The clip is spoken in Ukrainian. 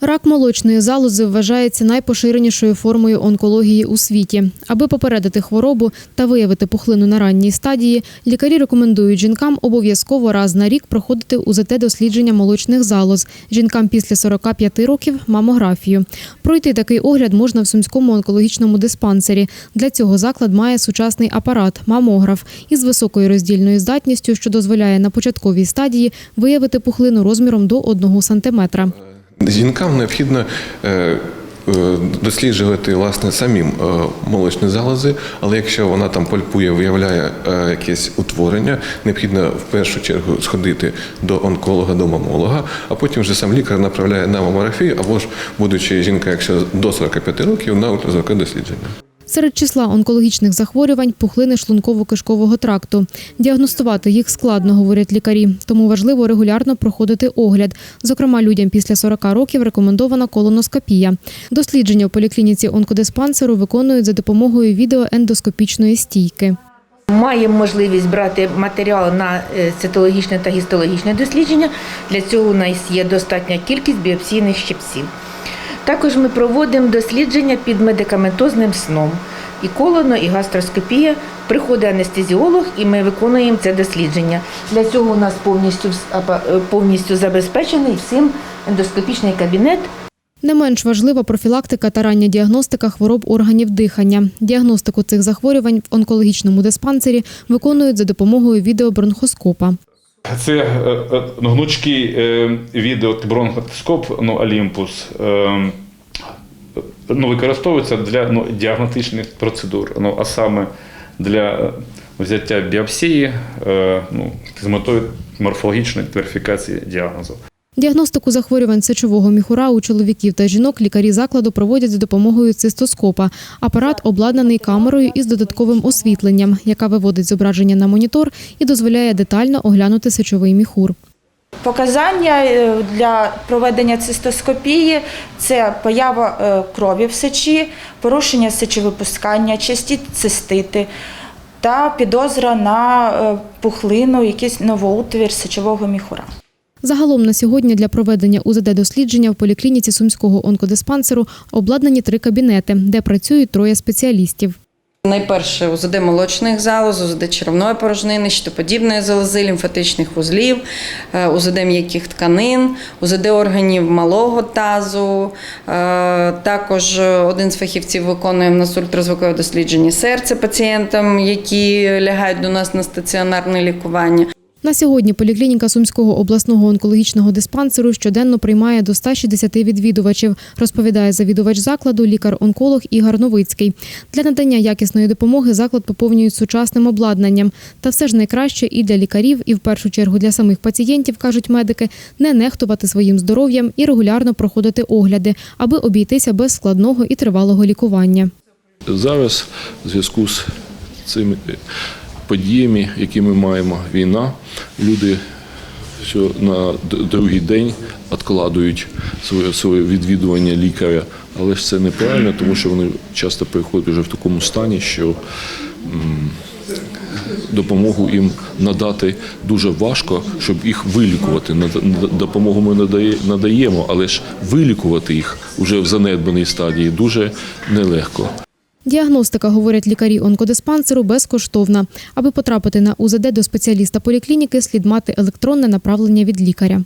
Рак молочної залози вважається найпоширенішою формою онкології у світі. Аби попередити хворобу та виявити пухлину на ранній стадії, лікарі рекомендують жінкам обов'язково раз на рік проходити УЗТ-дослідження молочних залоз. Жінкам після 45 років мамографію. Пройти такий огляд можна в Сумському онкологічному диспансері. Для цього заклад має сучасний апарат мамограф із високою роздільною здатністю, що дозволяє на початковій стадії виявити пухлину розміром до 1 сантиметра. Жінкам необхідно е, е, досліджувати власне самим е, молочні залози, але якщо вона там пальпує, виявляє якесь утворення, необхідно в першу чергу сходити до онколога, до мамолога, а потім вже сам лікар направляє на мамографію, або ж будучи жінка, якщо до 45 років, на ультразвукове дослідження. Серед числа онкологічних захворювань пухлини шлунково-кишкового тракту. Діагностувати їх складно, говорять лікарі, тому важливо регулярно проходити огляд. Зокрема, людям після 40 років рекомендована колоноскопія. Дослідження у поліклініці онкодиспансеру виконують за допомогою відеоендоскопічної стійки. Маємо можливість брати матеріал на е, цитологічне та гістологічне дослідження. Для цього у нас є достатня кількість біопсійних щипців. Також ми проводимо дослідження під медикаментозним сном. І колоно, і гастроскопія. Приходить анестезіолог, і ми виконуємо це дослідження. Для цього у нас повністю, е, повністю забезпечений всім ендоскопічний кабінет. Не менш важлива профілактика та рання діагностика хвороб органів дихання. Діагностику цих захворювань в онкологічному диспансері виконують за допомогою відеобронхоскопа. Це е, е, ну, гнучкий е, відеобронхоскоп, ну, Olympus, е, ну, використовується для ну, діагностичних процедур, ну, а саме для взяття біопсії ну, з метою морфологічної верифікації діагнозу. Діагностику захворювань сечового міхура у чоловіків та жінок лікарі закладу проводять за допомогою цистоскопа. Апарат обладнаний камерою із додатковим освітленням, яка виводить зображення на монітор і дозволяє детально оглянути сечовий міхур. Показання е, для проведення цистоскопії це поява е, крові в сечі, порушення сечовипускання, часті цистити та підозра на е, пухлину, якийсь новоутвір сечового міхура. Загалом на сьогодні для проведення УЗД-дослідження в поліклініці Сумського онкодиспансеру обладнані три кабінети, де працюють троє спеціалістів. Найперше УЗД молочних залоз, УЗД черевної порожнини, щитоподібної залози, лімфатичних вузлів, е, УЗД м'яких тканин, УЗД органів малого тазу. Е, Також один з фахівців виконує в нас ультразвукове дослідження серця пацієнтам, які лягають до нас на стаціонарне лікування. На сьогодні поліклініка Сумського обласного онкологічного диспансеру щоденно приймає до 160 відвідувачів, розповідає завідувач закладу лікар-онколог Ігор Новицький. Для надання якісної допомоги заклад поповнюють сучасним обладнанням. Та все ж найкраще і для лікарів, і в першу чергу для самих пацієнтів, кажуть медики, не нехтувати своїм здоров'ям і регулярно проходити огляди, аби обійтися без складного і тривалого лікування. Зараз в зв'язку з цими подіями, які ми маємо, війна, люди що на другий день відкладують своє, своє відвідування лікаря. Але ж це неправильно, тому що вони часто приходять вже в такому стані, що допомогу їм надати дуже важко, щоб їх вилікувати. Допомогу ми надає- надаємо, але ж вилікувати їх вже в занедбаній стадії дуже нелегко. Діагностика, говорять лікарі онкодиспансеру, безкоштовна. Аби потрапити на УЗД до спеціаліста поліклініки, слід мати електронне направлення від лікаря.